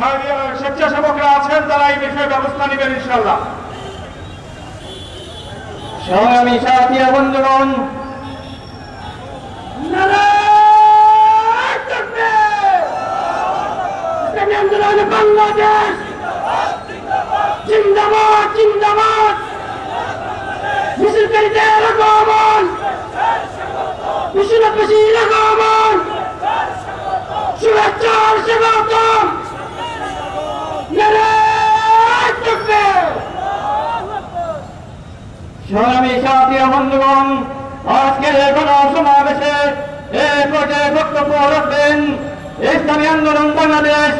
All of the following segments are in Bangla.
স্বা- স্বেচ্ছাসেবকরা আছেন তারা এই বিষয়ে ব্যবস্থা নেবেন ইনশাল্লাহ সংগ্রামী সাথী বন্ধুগণ বাংলাদেশ জিন্দাবাদ জিন্দাবাদ আগমন শুভেচ্ছার স্বাগতম নারায়ণ তাকবীর সংগ্রামী সাথীয় বন্ধুগণ আজকের কোনো সমাবেশে এরপরে বক্তব্য রাখবেন। ইসলামী আন্দোলন বাংলাদেশ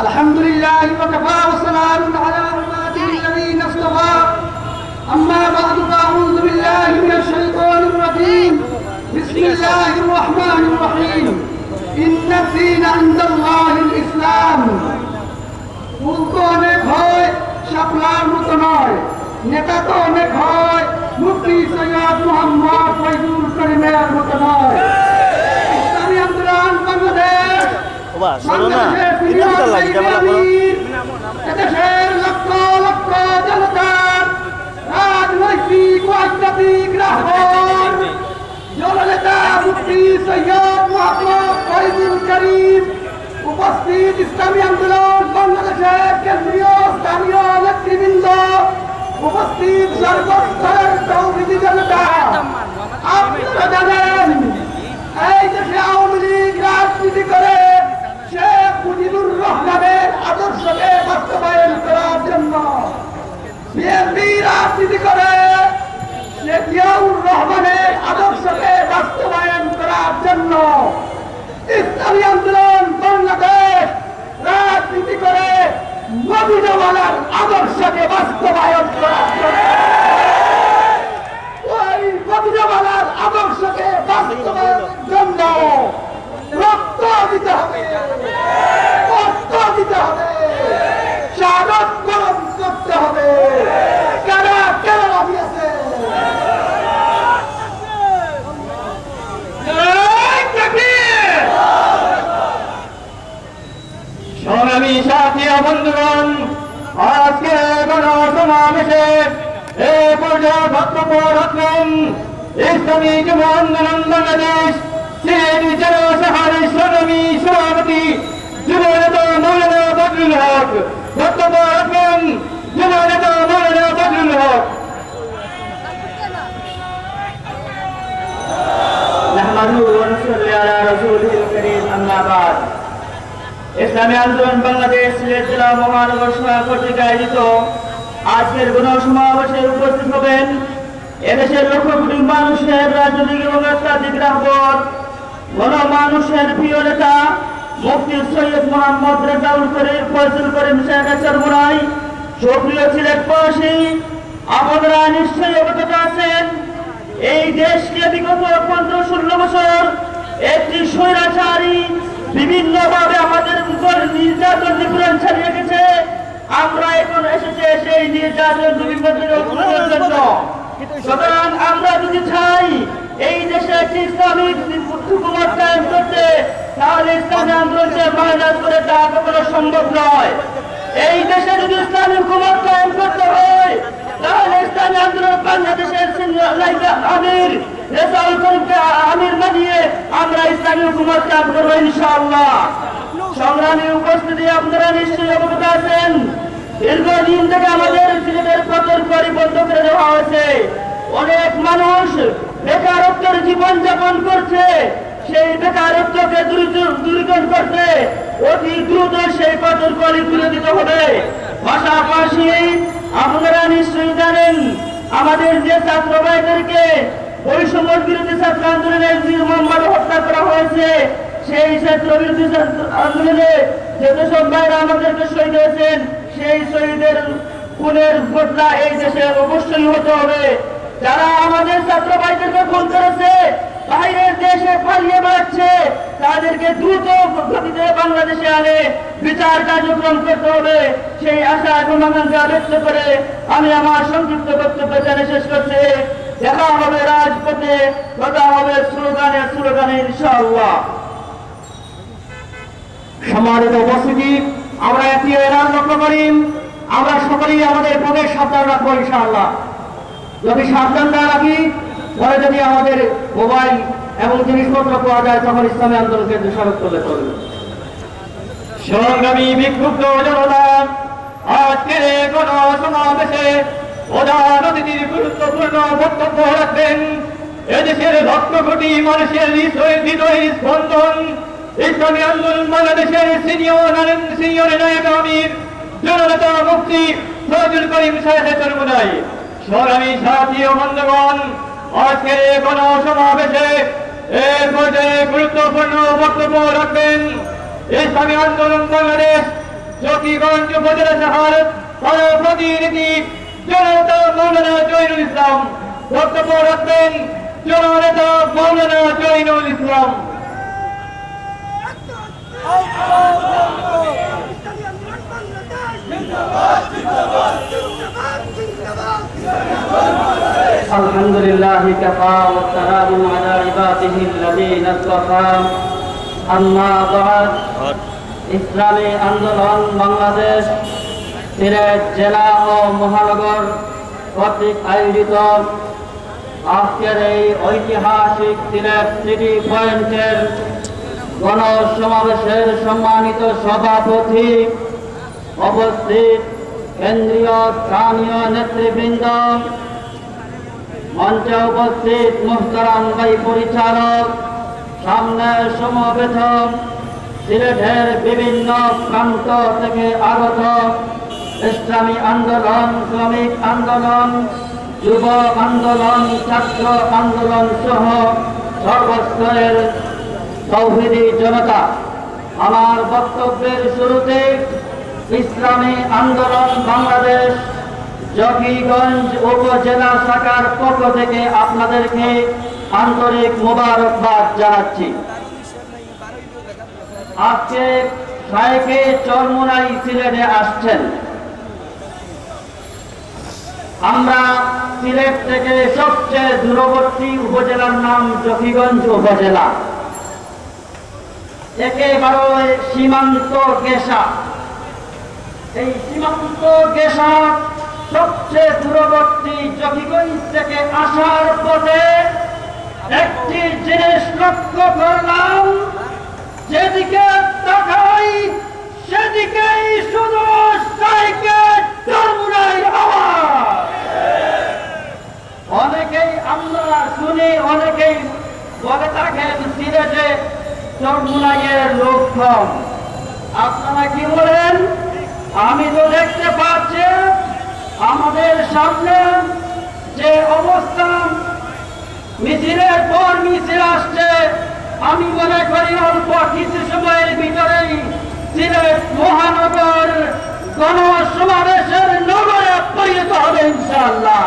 আলহামদুলিল্লাহ ইন্ন দ্বীন আনদাল্লাহিল ইসলাম। ফুল তো অনেক হয় শাপলার মতো নয়। নেতা তো অনেক হয় মুফতি সৈয়দ মোহাম্মদ ফৈজুল করিমের মতো নয়। ইসলামী আন্দোলন বাংলাদেশ এদেশের লক্ষ লক্ষ জনতার রাজনৈতিক রাজনৈতিক রাহবর। করিম উপস্থিত ইসলামী আন্দোলন বাংলাদেশের কেন্দ্রীয় স্থানীয় নেতৃবৃন্দ উপস্থিত সর্বস্তরের তৌহিদি জনতা। আপনারা জানেন, এই দেশে আওয়ামী লীগ রাজনীতি করে শেখ মুজিবুর রহমানের আদর্শকে বাস্তবায়ন করার জন্য বিএনপি রাজনীতি করে শেখ জিয়াউর রহমানের আদর্শকে বাস্তবায়ন করার জন্য ইসলামী আন্দোলন বাংলাদেশ রাজনীতি করে মদিনাওয়ালার আদর্শকে বাস্তবায়ন করার জন্য। ওই মদিনাওয়ালার আদর্শকে বাস্তবায়নের জন্য রক্ত দিতে হবে। রক্ত দিতে হবে শাহাদত বরণ করতে হবে কারা কেন রাজি আছে এই তাকবীর! সংগ্রামী সাথী বন্ধুগণ আজকে গণ সমাবেশে এ পর্যায়ে বক্তব্য রাখবেন ইসলামী যুব আন্দোলন বাংলাদেশ সিলেট জেলা শহরের সংগ্রামী সভাপতি যুব নেতা মৌলানা বদরুল হক বক্তব্য রাখবেন যুব নেতা মৌলানা বদরুল হক نحمده ونصلي على رسوله الكريم أما بعد ইসলামী আন্দোলন বাংলাদেশ সিলেট জেলা মহানগর সভা কর্তৃক আয়োজিত আজকের গণসমাবেশে উপস্থিত হবেন এদেশের লক্ষ কোটি মানুষের রাজনৈতিক এবং রাজনৈতিক রাহবর গণমানুষের প্রিয় নেতা মুফতি সৈয়দ মোহাম্মদ রেজাউল করিম ফজল করিম, শেখ চরমুরাই সুপ্রিয় সিলেটবাসী আপনারা নিশ্চয়ই অবগত আছেন, এই দেশকে বিগত পনেরো ষোলো বছর একটি স্বৈরাচারী বিভিন্ন ভাবে আমাদের উপর নির্যাতন নিপীড়ন ছাড়িয়ে গেছে। আমরা এখন এসেছে সেই নির্যাতন জন্য। সুতরাং আমরা যদি চাই এই দেশে একটি ইসলামিক হুকুমত কায়েম করতে, তাহলে ইসলামী আন্দোলনকে মাইনাস করে তা কখনো সম্ভব নয়। এই দেশে যদি ইসলামী হুকুমত কায়েম করতে হয়, তাহলে ইসলামী আন্দোলন বাংলাদেশের আমির, রেজাউল করিমকে আমির বানিয়ে আমরা ইসলামী হুকুমত কায়েম করব ইনশাআল্লাহ। সংগ্রামী উপস্থিতি আপনারা নিশ্চয়ই অবগত আছেন। দীর্ঘদিন থেকে আমাদের সিলেটের পতন করি বন্ধ করে দেওয়া হয়েছে। অনেক মানুষ বেকারত্বের জীবন যাপন করছে, সেই বেকারত্বকে দূরী- দূরীকরণ করতে অতি দ্রুত সেই পতন করি তুলে দিতে হবে। পাশাপাশি আপনারা নিশ্চয়ই জানেন, আমাদের যে ছাত্র ভাইদেরকে বৈষম্য বিরোধী ছাত্র আন্দোলনের নির্মমভাবে হত্যা করা হয়েছে, সেই ছাত্র বিরোধী আন্দোলনে যে যেসব ভাইরা আমাদেরকে শহীদ হয়েছেন সেই শহীদের খুনের বদলা এই দেশে অবশ্যই হতে হবে। যারা আমাদের ছাত্র ভাইদেরকে খুন করেছে, বাইরের দেশে পালিয়ে বেড়াচ্ছে, তাদেরকে দ্রুত গতিতে বাংলাদেশে আনে। বিচার কার্যক্রম করতে হবে। সেই আশা আকাঙ্ক্ষা ব্যক্ত করে আমি আমার সংক্ষিপ্ত বক্তব্য এখানে শেষ করছি। দেখা হবে রাজপথে, কথা হবে স্লোগানে স্লোগানে ইনশাআল্লাহ। সম্মানিত উপস্থিতি আমরা একটি এলান লক্ষ্য করি আমরা সকলেই আমাদের পদে সাবধান রাখব, ইনশাআল্লাহ। যদি সাবধান না রাখি, পরে যদি আমাদের মোবাইল এবং জিনিসপত্র পাওয়া যায়, তখন ইসলামী আন্দোলনকে দোষারোপ করলে চলবে। সংগ্রামী বিক্ষুব্ধ জনতা, আজকের কোন সমাবেশে প্রধান অতিথির গুরুত্বপূর্ণ বক্তব্য রাখবেন। এদেশের লক্ষ কোটি মানুষের হৃদয় হৃদয় স্পন্দন ইসলামী আন্দোলন বাংলাদেশের সিনিয়র সিনিয়র নায়ক আমির, জননেতা মুক্তি ফজল করিম সাহেবের চরমুনাই সংগ্রামী সাথী ও বন্ধুগণ, আজকের এই গণ সমাবেশে এর পর্যায়ে গুরুত্বপূর্ণ বক্তব্য রাখবেন ইসলামী আন্দোলন বাংলাদেশ জকিগঞ্জ উপজেলা শাখার তার প্রতিনিধি জননেতা মৌলানা জয়নুল ইসলাম। বক্তব্য রাখবেন জননেতা মৌলানা জয়নুল ইসলাম। الحمد لله كفى والسلام على عباده الذين اصطفى أما بعد ইসলামী আন্দোলন বাংলাদেশ সিলেট জেলা ও মহানগর কর্তৃক আয়োজিত আজকের এই ঐতিহাসিক সিলেট সিটি পয়েন্টের গণসমাবেশের সম্মানিত সভাপতি অবস্থিত কেন্দ্রীয় স্থানীয় নেতৃবৃন্দ, মঞ্চে উপস্থিত মুহতারাম ভাই পরিচালক, সামনে সমবেত সিলেটের বিভিন্ন প্রান্ত থেকে আগত ইসলামী আন্দোলন, শ্রমিক আন্দোলন, যুব আন্দোলন, ছাত্র আন্দোলন সহ সর্বস্তরের তৌহিদি জনতা, আমার বক্তব্যের শুরুতে ইসলামী আন্দোলন বাংলাদেশ জকিগঞ্জ উপজেলা শাখার পক্ষ থেকে আপনাদেরকে আন্তরিক মোবারকবাদ জানাচ্ছি। আজকে শায়েকে চরমুনাই সিলেটে আসছেন। আমরা সিলেট থেকে সবচেয়ে দূরবর্তী উপজেলার নাম জকিগঞ্জ উপজেলা। একেবারে সীমান্ত গেসা। এই সীমান্ত গেসা সবচেয়ে দূরবর্তী জকিগঞ্জ থেকে আসার পথে একটি জিনিস লক্ষ্য করলাম। সামনে যে অবস্থান মিছিলের পর মিছিল আসছে। আমি মনে করি অল্প কিছু সময়ের ভিতরেই সিলেট মহানগর গণসমাবেশের নগরে পরিণত হবে ইনশাআল্লাহ।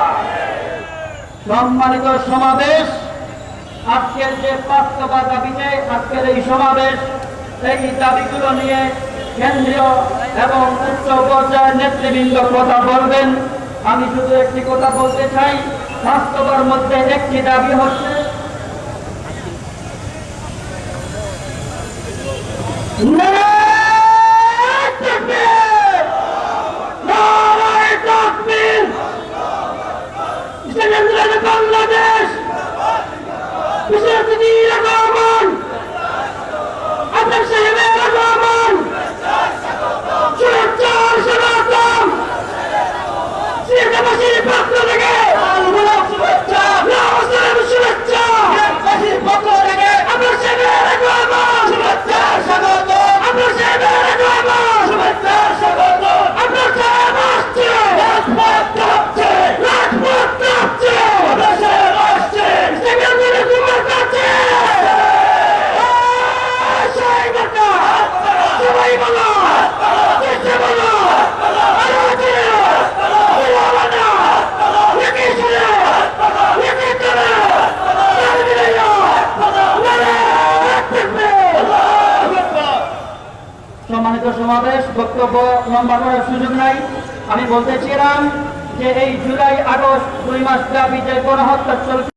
সম্মানিত সমাবেশ, আজকের যে পাঁচতবা দাবিতে আজকের এই সমাবেশ, এই দাবিগুলো নিয়ে কেন্দ্রীয় এবং উচ্চ পর্যায়ের নেতৃবৃন্দ কথা বলবেন। আমি শুধু একটি কথা বলতে চাই বাস্তবের মধ্যে একটি দাবি হচ্ছে! বাংলাদেশ বিশ্বজিৎ রহমান আপনার সাহেবের রহমান শুভেচ্ছা স্বাগতম সিলেটবাসীর পক্ষ থেকে শুভেচ্ছা নমস্কার শুভেচ্ছা সিলেটবাসীর পক্ষ থেকে আপনার সাহেবের রহমান শুভেচ্ছা স্বাগত আপনার সাহেবের রহমান শুভেচ্ছা স্বাগত আপনার সাহেব আসছে রাজপথ কাঁপছে রাজপথ কাঁপছে আপনার সাহেব আসছে ইসলামী আন্দোলন তোমার কাছে সবাই বলো চেষ্টা বলো আরও আছে বলো না একে শুনে একে করে সম্মানিত সমাবেশ বক্তব্য লম্বা করার সুযোগ নাই। আমি বলতেছিলাম যে এই জুলাই আগস্ট দুই মাস ব্যাপী যে গণহত্যা চলছে